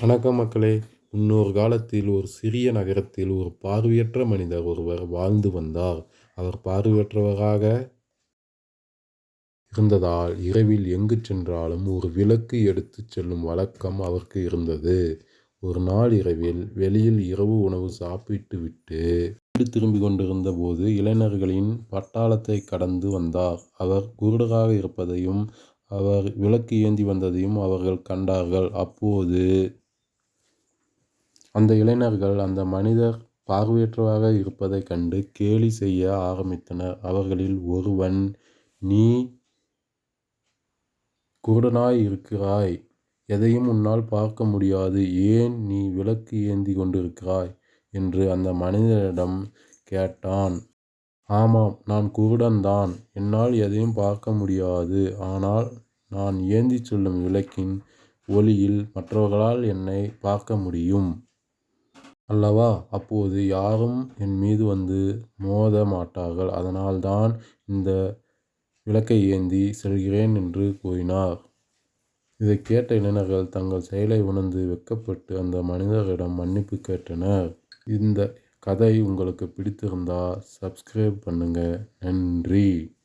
வணக்கம் மக்களே முன்னொரு காலத்தில் ஒரு சிறிய நகரத்தில் ஒரு பார்வையற்ற மனிதர் ஒருவர் வாழ்ந்து வந்தார். அவர் பார்வையற்றவராக இருந்ததால் இரவில் எங்கு சென்றாலும் ஒரு விளக்கு எடுத்துச் செல்லும் வழக்கம் அவருக்கு இருந்தது. ஒரு நாள் இரவில் வெளியில் இரவு உணவு சாப்பிட்டு விட்டு வீடு திரும்பி கொண்டிருந்த போது இளைஞர்களின் பட்டாளத்தை கடந்து வந்தார். அவர் குருடராக இருப்பதையும் அவர் விளக்கு ஏந்தி வந்ததையும் அவர்கள் கண்டார்கள். அப்போது அந்த இளைஞர்கள் அந்த மனிதர் பார்வையற்றவராக இருப்பதைக் கண்டு கேலி செய்ய ஆரம்பித்தனர். அவர்களில் ஒருவன் நீ குருடனாய் இருக்கிறாய். எதையும் உன்னால் பார்க்க முடியாது. ஏன் நீ விளக்கு ஏந்தி கொண்டிருக்கிறாய்? என்று அந்த மனிதனிடம் கேட்டான். ஆமாம் நான் குருடன்தான். என்னால் எதையும் பார்க்க முடியாது. ஆனால் நான் ஏந்திச் செல்லும் விளக்கின் ஒளியில் மற்றவர்களால் என்னை பார்க்க முடியும். அல்லவா? அப்போது யாரும் என் மீது வந்து மோத மாட்டார்கள் அதனால்தான் இந்த விளக்கை ஏந்தி செல்கிறேன் என்று கூறினார். இதைக் கேட்ட இளைஞர்கள் தங்கள் செயலை உணர்ந்து வெட்கப்பட்டு அந்த மனிதரிடம் மன்னிப்பு கேட்டனர். இந்த கதை உங்களுக்கு பிடித்திருந்தால் சப்ஸ்கிரைப் பண்ணுங்கள் நன்றி.